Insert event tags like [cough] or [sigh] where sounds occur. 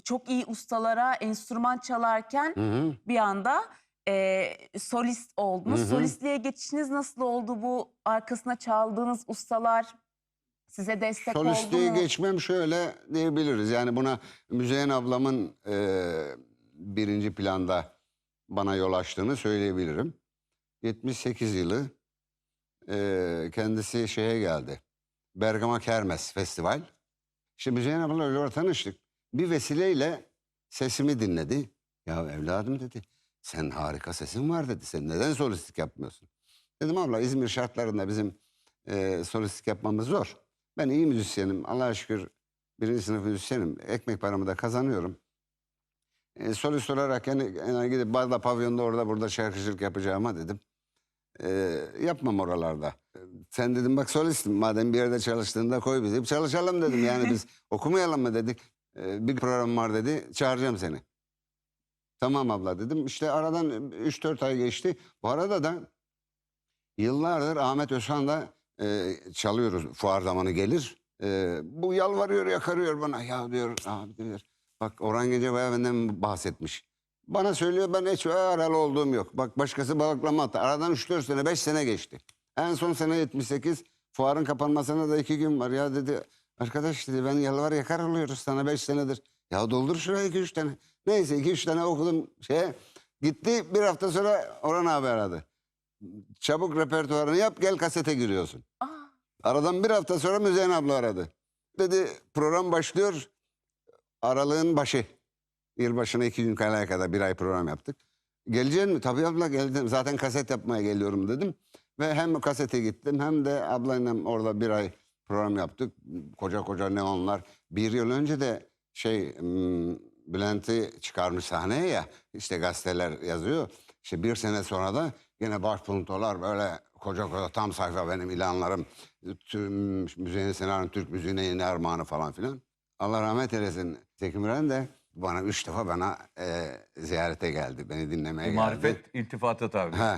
çok iyi ustalara enstrüman çalarken Hı hı. bir anda e, solist oldunuz. Hı hı. Solistliğe geçişiniz nasıl oldu? Bu arkasına çaldığınız ustalar size destek oldu Solistliğe mu? geçmem şöyle diyebiliriz. Yani buna Müzeyyen ablamın e, birinci planda bana yol açtığını söyleyebilirim. 78 yılı e, kendisi şeye geldi. Bergama Kermes Festival. İşte Müzeyyen ablayla orada tanıştık. Bir vesileyle sesimi dinledi. Ya evladım dedi. Sen harika sesin var dedi. Sen neden solistlik yapmıyorsun? Dedim abla İzmir şartlarında bizim e, solistlik yapmamız zor. Ben iyi müzisyenim. Allah'a şükür birinci sınıf müzisyenim. Ekmek paramı da kazanıyorum. E, solist olarak yani, yani gidip barda pavyonda orada burada şarkıcılık yapacağıma dedim. E, yapmam oralarda. Sen dedim bak solistim madem bir yerde çalıştığında koy bizi. Çalışalım dedim yani biz [laughs] okumayalım mı dedik. E, bir program var dedi çağıracağım seni. Tamam abla dedim. İşte aradan 3-4 ay geçti. Bu arada da yıllardır Ahmet Özhan'la e, çalıyoruz. Fuar zamanı gelir. E, bu yalvarıyor yakarıyor bana. Ya diyor abi diyor. Bak Orhan Gencebay benden bahsetmiş. Bana söylüyor ben hiç aralı olduğum yok. Bak başkası balıklama attı. Aradan 3-4 sene 5 sene geçti. En son sene 78 fuarın kapanmasına da 2 gün var. Ya dedi arkadaş dedi ben yalvar yakar oluyoruz sana 5 senedir. Ya doldur şuraya 2-3 tane. Neyse 2-3 tane okudum şeye. Gitti bir hafta sonra Orhan abi aradı. Çabuk repertuarını yap gel kasete giriyorsun. Aa, Aradan bir hafta sonra Müzeyyen abla aradı. Dedi program başlıyor. Aralığın başı. Yılbaşına iki gün kalaya kadar bir ay program yaptık. Geleceksin mi? Tabii abla geldim. Zaten kaset yapmaya geliyorum dedim. Ve hem kasete gittim hem de ablayla orada bir ay program yaptık. Koca koca neonlar. Bir yıl önce de şey hmm, Bülent'i çıkarmış sahneye ya. İşte gazeteler yazıyor. İşte bir sene sonra da yine başpuntolar böyle koca koca tam sayfa benim ilanlarım. Tüm müziğin senaryo Türk müziğine yeni armağanı falan filan. Allah rahmet eylesin. Zeki Müren de bana üç defa bana e, ziyarete geldi. Beni dinlemeye Bu geldi. marifet iltifatı tabii. Ha,